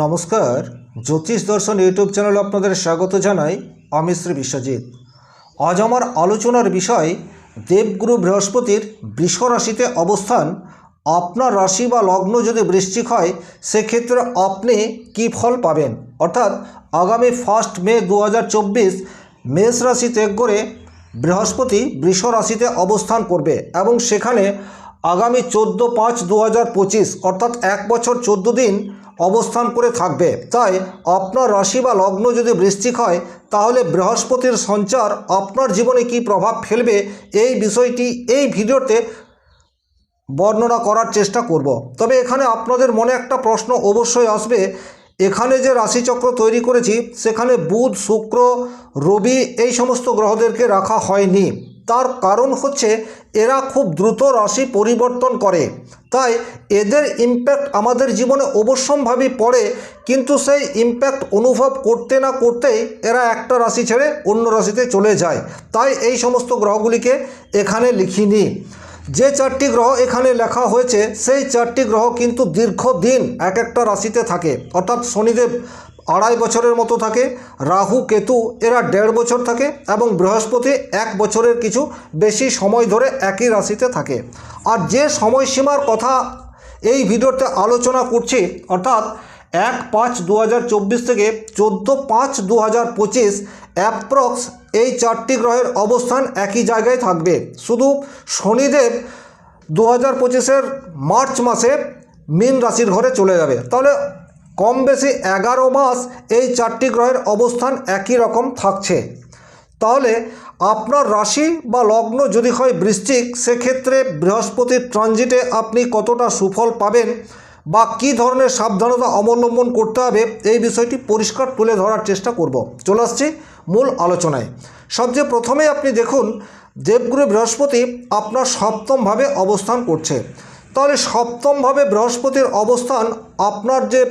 নমস্কার। জ্যোতিষ দর্শন ইউটিউব চ্যানেলে আপনাদের স্বাগত জানাই আমি শ্রী বিশ্বজিৎ। আজ আমার আলোচনার বিষয় দেবগুরু বৃহস্পতির বৃষ রাশিতে অবস্থান। আপনার রাশি বা লগ্ন যদি বৃশ্চিক হয়, সেক্ষেত্রে আপনি কী ফল পাবেন? অর্থাৎ আগামী ফার্স্ট মে দু হাজার চব্বিশ মেষ রাশি ত্যাগ করে বৃহস্পতি বৃষ রাশিতে অবস্থান করবে এবং সেখানে আগামী চোদ্দ পাঁচ দু অর্থাৎ এক বছর চোদ্দ দিন অবস্থান করে থাকবে। তাই আপনার রাশি বা লগ্ন যদি বৃশ্চিক হয়, তাহলে বৃহস্পতির সঞ্চার আপনার জীবনে কী প্রভাব ফেলবে এই বিষয়টি এই ভিডিওতে বর্ণনা করার চেষ্টা করব। তবে এখানে আপনাদের মনে একটা প্রশ্ন অবশ্যই আসবে। এখানে যে রাশিচক্র তৈরি করেছি, সেখানে বুধ, শুক্র, রবি এই সমস্ত গ্রহদেরকে রাখা হয়নি। তার কারণ হচ্ছে এরা খুব দ্রুত রাশি পরিবর্তন করে। তাই এদের ইম্প্যাক্ট আমাদের জীবনে অবশ্যম্ভাবী পড়ে, কিন্তু সেই ইম্প্যাক্ট অনুভব করতে না করতেই এরা একটা রাশি ছেড়ে অন্য রাশিতে চলে যায়। তাই এই সমস্ত গ্রহগুলিকে এখানে লিখিনি। যে চারটি গ্রহ এখানে লেখা হয়েছে, সেই চারটি গ্রহ কিন্তু দীর্ঘদিন এক একটা রাশিতে থাকে। অর্থাৎ শনিদেব আড়াই বছরের মতো থাকে, রাহু, কেতু এরা দেড় বছর থাকে এবং বৃহস্পতি এক বছরের কিছু বেশি সময় ধরে একই রাশিতে থাকে। আর যে সময়সীমার কথা এই ভিডিওতে আলোচনা করছি, অর্থাৎ এক পাঁচ দু থেকে চোদ্দ পাঁচ দু হাজার পঁচিশ অ্যাপ্রক্স এই চারটি গ্রহের অবস্থান একই জায়গায় থাকবে। শুধু শনিদেব দু হাজার পঁচিশের মার্চ মাসে মীন রাশির ঘরে চলে যাবে। তাহলে কম বেশি এগারো মাস এই চারটি গ্রহের অবস্থান একই রকম থাকছে। তাহলে আপনার রাশি বা লগ্ন যদি হয় বৃশ্চিক, সেক্ষেত্রে বৃহস্পতির ট্রানজিটে আপনি কতটা সুফল পাবেন বা কী ধরনের সাবধানতা অবলম্বন করতে হবে, এই বিষয়টি পরিষ্কার তুলে ধরার চেষ্টা করব। চলে আসছি মূল আলোচনায়। সবচেয়ে প্রথমেই আপনি দেখুন, দেবগুরু বৃহস্পতি আপনার সপ্তমভাবে অবস্থান করছে। তাহলে সপ্তমভাবে বৃহস্পতির অবস্থান আপনার যে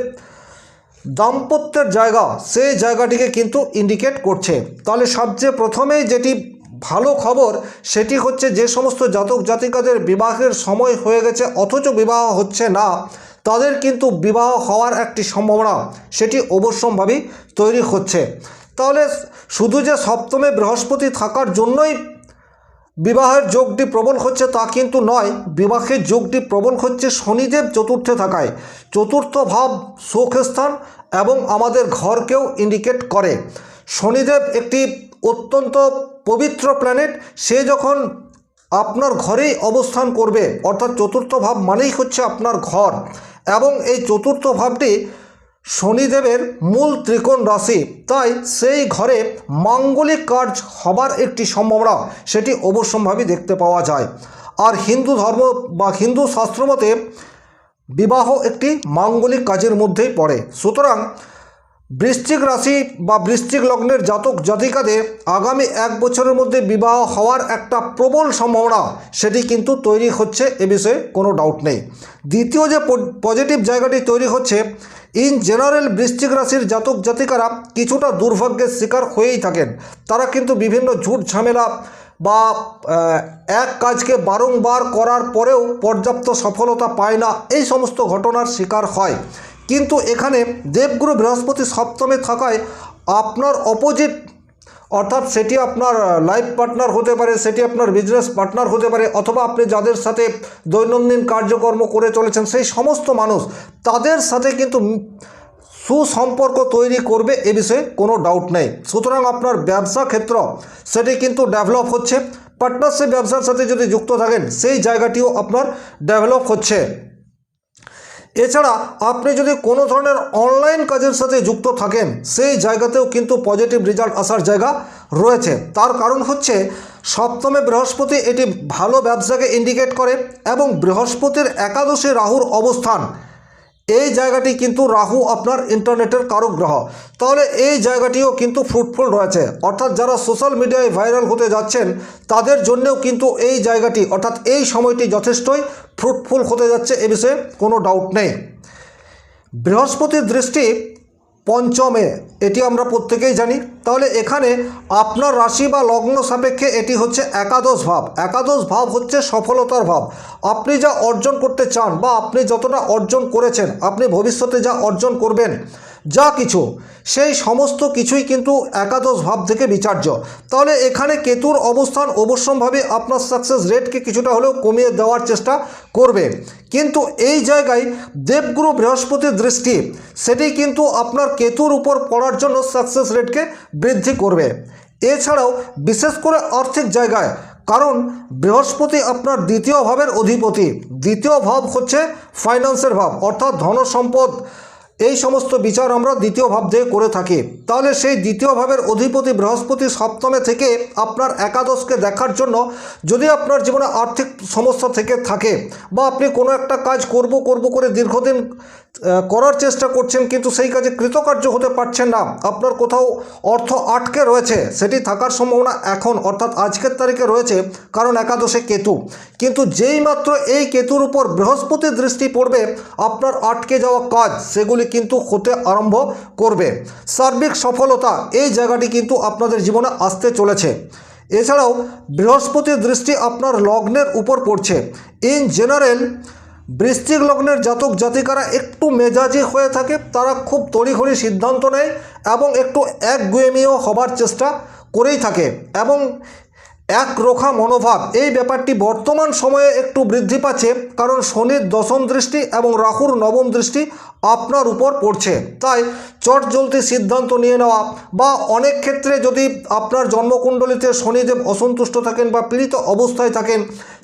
দাম্পত্যের জায়গা, সেই জায়গাটিকে কিন্তু ইন্ডিকেট করছে। তাহলে সবচেয়ে প্রথমেই যেটি ভালো খবর, সেটি হচ্ছে যে সমস্ত জাতক জাতিকাদের বিবাহের সময় হয়ে গেছে, অথচ বিবাহ হচ্ছে না, তাদের কিন্তু বিবাহ হওয়ার একটি সম্ভাবনা, সেটি অবশ্যম্ভাবী তৈরি হচ্ছে। তাহলে শুধু যে সপ্তমে বৃহস্পতি থাকার জন্যই বিবাহের যোগটি প্রবল হচ্ছে তা কিন্তু নয়। বিবাহের যোগটি প্রবল হচ্ছে শনিদেব চতুর্থে থাকায়। চতুর্থ ভাব সুখস্থান এবং আমাদের ঘরকেও ইন্ডিকেট করে। শনিদেব একটি অত্যন্ত পবিত্র প্ল্যানেট সে যখন আপনার ঘরেই অবস্থান করবে, অর্থাৎ চতুর্থ ভাব মানেই হচ্ছে আপনার ঘর। এবং এই চতুর্থ ভাবটি শনিদেবের মূল ত্রিকোণ রাশি। তাই সেই ঘরে মাঙ্গলিক কাজ হবার একটি সম্ভাবনা, সেটি অবশ্যম্ভাবী দেখতে পাওয়া যায়। আর হিন্দু ধর্ম বা হিন্দু শাস্ত্র মতে বিবাহ একটি মাঙ্গলিক কাজের মধ্যেই পড়ে। সুতরাং বৃশ্চিক রাশি বা বৃশ্চিক লগ্নের জাতক জাতিকাদের আগামী এক বছরের মধ্যে বিবাহ হওয়ার একটা প্রবল সম্ভাবনা, সেটি কিন্তু তৈরি হচ্ছে এ বিষয়ে কোনো ডাউট নেই। দ্বিতীয় যে পজিটিভ জায়গাটি তৈরি হচ্ছে ইন জেনারেল বৃশ্চিক রাশির জাতক জাতিকারা কিছুটা দুর্ভাগ্যের শিকার হয়েই থাকেন। তারা কিন্তু বিভিন্ন ঝুট ঝামেলা বা এক কাজকে বারংবার করার পরেও পর্যাপ্ত সফলতা পায় না, এই সমস্ত ঘটনার শিকার হয়। কিন্তু এখানে দেবগুরু বৃহস্পতি সপ্তমে থাকায় আপনার অপোজিট অর্থাৎ সেটি আপনার লাইফ পার্টনার হতে পারে, সেটি আপনার বিজনেস পার্টনার হতে পারে, অথবা আপনি যাদের সাথে দৈনন্দিন কার্যকর্ম করে চলেছেন, সেই সমস্ত মানুষ তাদের সাথে কিন্তু সুসম্পর্ক তৈরি করবে এ বিষয়ে কোনো ডাউট নেই। সুতরাং আপনার ব্যবসা ক্ষেত্র সেটি কিন্তু ডেভেলপ হচ্ছে পার্টনারশিপ ব্যবসার সাথে যদি যুক্ত থাকেন, সেই জায়গাটিও আপনার ডেভেলপ হচ্ছে। এছাড়া আপনি যদি কোনো ধরনের অনলাইন কাজের সাথে যুক্ত থাকেন, সেই জায়গাতেও কিন্তু পজিটিভ রেজাল্ট আসার জায়গা রয়েছে। তার কারণ হচ্ছে, সপ্তমে বৃহস্পতি এটি ভালো ব্যবসাকে ইন্ডিকেট করে এবং বৃহস্পতির একাদশে রাহুর অবস্থান। এই জায়গাটি কিন্তু রাহু আপনার ইন্টারনেটের কারক গ্রহ তাহলে এই জায়গাটিও কিন্তু ফ্রুটফুল রয়েছে। অর্থাৎ যারা সোশ্যাল মিডিয়ায় ভাইরাল হতে যাচ্ছেন, তাদের জন্যেও কিন্তু এই জায়গাটি, অর্থাৎ এই সময়টি যথেষ্টই ফ্রুটফুল হতে যাচ্ছে এ বিষয়ে কোনো ডাউট নেই। বৃহস্পতির দৃষ্টি পঞ্চমে। এটি আমরা প্রত্যেকেই জানি। তাহলে এখানে আপনার রাশি বা লগ্ন সাপেক্ষে এটি হচ্ছে একাদশ ভাব। একাদশ ভাব হচ্ছে সফলতার ভাব। আপনি যা অর্জন করতে চান বা আপনি যতটা অর্জন করেছেন, আপনি ভবিষ্যতে যা অর্জন করবেন যা কিছু, সেই সমস্ত কিছুই কিন্তু একাদশ ভাব থেকে বিচার্য। তাহলে এখানে কেতুর অবস্থান অবশ্যম্ভাবে আপনার সাকসেস রেটকে কিছুটা হলেও কমিয়ে দেওয়ার চেষ্টা করবে। কিন্তু এই জায়গায় দেবগুরু বৃহস্পতির দৃষ্টি, সেটি কিন্তু আপনার কেতুর উপর পড়ার জন্য সাকসেস রেটকে বৃদ্ধি করবে। এছাড়াও বিশেষ করে আর্থিক জায়গায়, কারণ বৃহস্পতি আপনার দ্বিতীয় ভাবের অধিপতি। দ্বিতীয় ভাব হচ্ছে ফাইন্যান্সের ভাব, অর্থাৎ ধন সম্পদ এই সমস্ত বিচার আমরা দ্বিতীয় ভাব দিয়ে করে থাকি। তাহলে সেই দ্বিতীয় ভাবের অধিপতি বৃহস্পতি সপ্তমে থেকে আপনার একাদশকে দেখার জন্য যদি আপনার জীবনে আর্থিক সমস্যা থেকে থাকে বা আপনি কোনো একটা কাজ করব করব করে দীর্ঘদিন করার চেষ্টা করছেন, কিন্তু সেই কাজে কৃতকার্য হতে পারছেন না। আপনার কোথাও অর্থ আটকে রয়েছে, সেটি থাকার সম্ভাবনা এখন, অর্থাৎ আজকের তারিখে রয়েছে, কারণ একাদশে কেতু। কিন্তু যেই মাত্র এই কেতুর উপর বৃহস্পতির দৃষ্টি পড়বে, আপনার আটকে যাওয়া কাজ, সেগুলি কিন্তু হতে আরম্ভ করবে। সার্বিক সফলতা, এই জায়গাটি কিন্তু আপনাদের জীবনে আসতে চলেছে। এছাড়াও, বৃহস্পতির দৃষ্টি আপনার লগ্নের উপর পড়ছে। ইন জেনারেল বৃশ্চিক লগ্নের জাতক জাতিকারা একটু মেজাজি হয়ে থাকে, তারা খুব তড়িঘড়ি সিদ্ধান্ত নেয় এবং একটু একগুয়েমীয় হবার চেষ্টা করেই থাকে এবং একরোখা মনোভাব। এই ব্যাপারটি বর্তমান সময়ে একটু বৃদ্ধি পাচ্ছে কারণ শনির দশম দৃষ্টি এবং রাহুর নবম দৃষ্টি আপনার উপর পড়ছে। তাই চট জলদি সিদ্ধান্ত নিয়ে নেওয়া বা অনেক ক্ষেত্রে যদি আপনার জন্মকুণ্ডলিতে শনিদেব অসন্তুষ্ট থাকেন বা পীড়িত অবস্থায় থাকেন,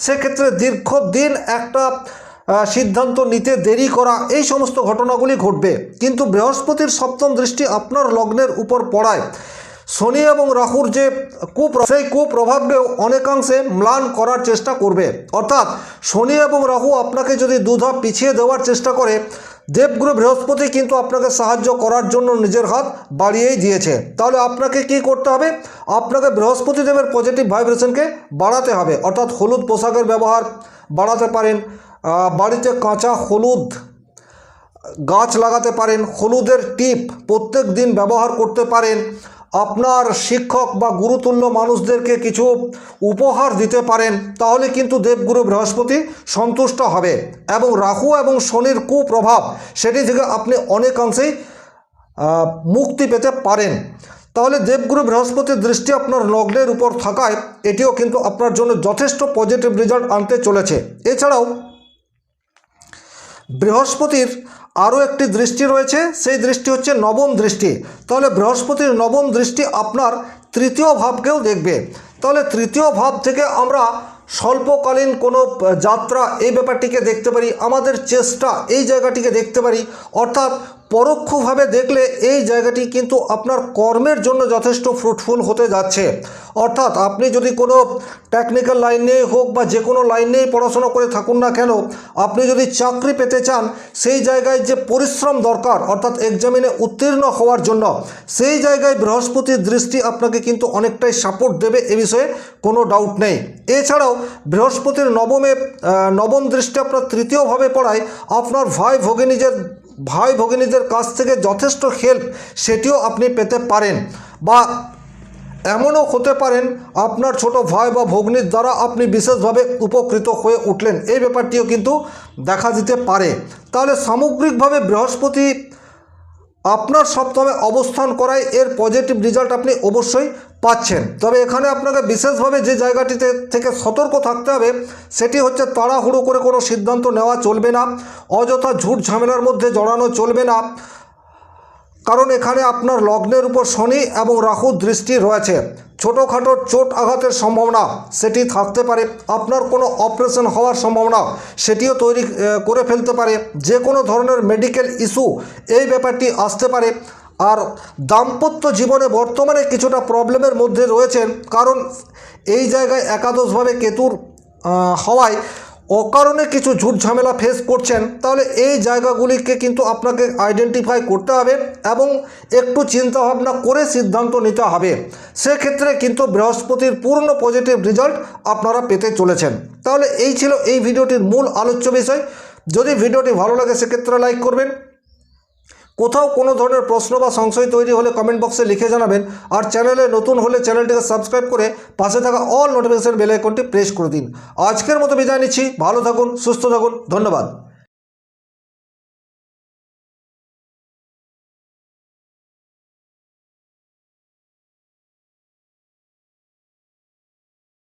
সেক্ষেত্রে দীর্ঘদিন একটা সিদ্ধান্ত নিতে দেরি করা, এই সমস্ত ঘটনাগুলি ঘটবে। কিন্তু বৃহস্পতির সপ্তম দৃষ্টি আপনার লগ্নের উপর পড়ায়। শনি এবং রাহুর যে কুপ্র সেই কুপ্রভাবকেও অনেকাংশে ম্লান করার চেষ্টা করবে। অর্থাৎ শনি এবং রাহু আপনাকে যদি দুধাপ পিছিয়ে দেওয়ার চেষ্টা করে, দেবগুরু বৃহস্পতি কিন্তু আপনাকে সাহায্য করার জন্য নিজের হাত বাড়িয়েই দিয়েছে। তাহলে আপনাকে কি করতে হবে? আপনাকে বৃহস্পতি দেবের পজিটিভ ভাইব্রেশনকে বাড়াতে হবে। অর্থাৎ হলুদ পোশাকের ব্যবহার বাড়াতে পারেন। বাড়িতে কাঁচা হলুদ গাছ লাগাতে পারেন, হলুদের টিপ প্রত্যেক দিন ব্যবহার করতে পারেন। আপনার শিক্ষক বা গুরুতুল্য মানুষদেরকে কিছু উপহার দিতে পারেন, তাহলে কিন্তু দেবগুরু বৃহস্পতি সন্তুষ্ট হবে। এবং রাহু এবং শনির কুপ্রভাব, সেটি থেকে আপনি অনেকাংশেই মুক্তি পেতে পারেন। তাহলে দেবগুরু বৃহস্পতির দৃষ্টি আপনার লগ্নের উপর থাকায়, এটিও কিন্তু আপনার জন্য যথেষ্ট পজিটিভ রেজাল্ট আনতে চলেছে। এছাড়াও বৃহস্পতির আরও একটি দৃষ্টি রয়েছে, সেই দৃষ্টি হচ্ছে নবম দৃষ্টি। তাহলে বৃহস্পতির নবম দৃষ্টি আপনার তৃতীয় ভাবকেও দেখবে। তাহলে তৃতীয় ভাব থেকে আমরা স্বল্পকালীন কোনো যাত্রা এই ব্যাপারটিকে দেখতে পারি, আমাদের চেষ্টা এই জায়গাটিকে দেখতে পারি। অর্থাৎ পরোক্ষভাবে দেখলে এই জায়গাটি কিন্তু আপনার কর্মের জন্য যথেষ্ট ফ্রুটফুল হতে যাচ্ছে। অর্থাৎ আপনি যদি কোনো টেকনিক্যাল লাইনে হোক বা যে কোনো লাইনেই পড়াশোনা করে থাকুন না কেন, আপনি যদি চাকরি পেতে চান, সেই জায়গায় যে পরিশ্রম দরকার, অর্থাৎ এক্সামিনে উত্তীর্ণ হওয়ার জন্য, সেই জায়গায় বৃহস্পতির দৃষ্টি আপনাকে কিন্তু অনেকটাই সাপোর্ট দেবে এ বিষয়ে কোনো ডাউট নেই। এছাড়াও বৃহস্পতির নবমে নবম দৃষ্টি আপনার তৃতীয়ভাবে পড়ায় আপনার ভাই ভগিনীজের ভাই ভগিনীদের কাছ থেকে যথেষ্ট হেল্প সেটিও আপনি পেতে পারেন বা এমনও হতে পারেন আপনার ছোট ভাই বা ভগ্নির দ্বারা আপনি বিশেষভাবে উপকৃত হয়ে উঠলেন। এই ব্যাপারটিও কিন্তু দেখা দিতে পারে। তাহলে সামগ্রিকভাবে বৃহস্পতি আপনার সপ্তমে অবস্থান করায় এর পজিটিভ রেজাল্ট আপনি অবশ্যই পাচ্ছেন। তবে এখানে আপনাকে বিশেষভাবে যে জায়গাটিতে থেকে সতর্ক থাকতে হবে, সেটি হচ্ছে তাড়াহুড়ো করে কোনো সিদ্ধান্ত নেওয়া চলবে না, অযথা ঝুট ঝামেলার মধ্যে জড়ানো চলবে না। কারণ এখানে আপনার লগ্নের উপর শনি এবং রাহুর দৃষ্টি রয়েছে। ছোটোখাটো চোট আঘাতের সম্ভাবনা সেটি থাকতে পারে। আপনার কোনো অপারেশন হওয়ার সম্ভাবনা সেটিও তৈরি করে ফেলতে পারে। যে কোনো ধরনের মেডিকেল ইস্যু এই ব্যাপারটি আসতে পারে। আর দাম্পত্য জীবনে বর্তমানে কিছুটা প্রবলেমের মধ্যে রয়েছেন। কারণ এই জায়গায় একাদশভাবে কেতুর হওয়ায় অকারণে কিছু ঝুট ঝামেলা ফেস করছেন, তাহলে এই জায়গাগুলিকে কিন্তু আপনাকে আইডেন্টিফাই করতে হবে এবং একটু চিন্তাভাবনা করে সিদ্ধান্ত নিতে হবে। সেক্ষেত্রে কিন্তু বৃহস্পতির পূর্ণ পজিটিভ রেজাল্ট আপনারা পেতে চলেছেন। তাহলে এই ছিল এই ভিডিওটির মূল আলোচ্য বিষয়। যদি ভিডিওটি ভালো লাগে, সেক্ষেত্রে লাইক করবেন। কোথাও কোনো ধরনের প্রশ্ন বা সংশয় তৈরি হলে কমেন্ট বক্সে লিখে জানাবেন। আর চ্যানেলে নতুন হলে চ্যানেলটিকে সাবস্ক্রাইব করে পাশে থাকা অল নোটিফিকেশান বেল আইকনটি প্রেস করে দিন। আজকের মতো বিদায় নিচ্ছি। ভালো থাকুন, সুস্থ থাকুন। ধন্যবাদ।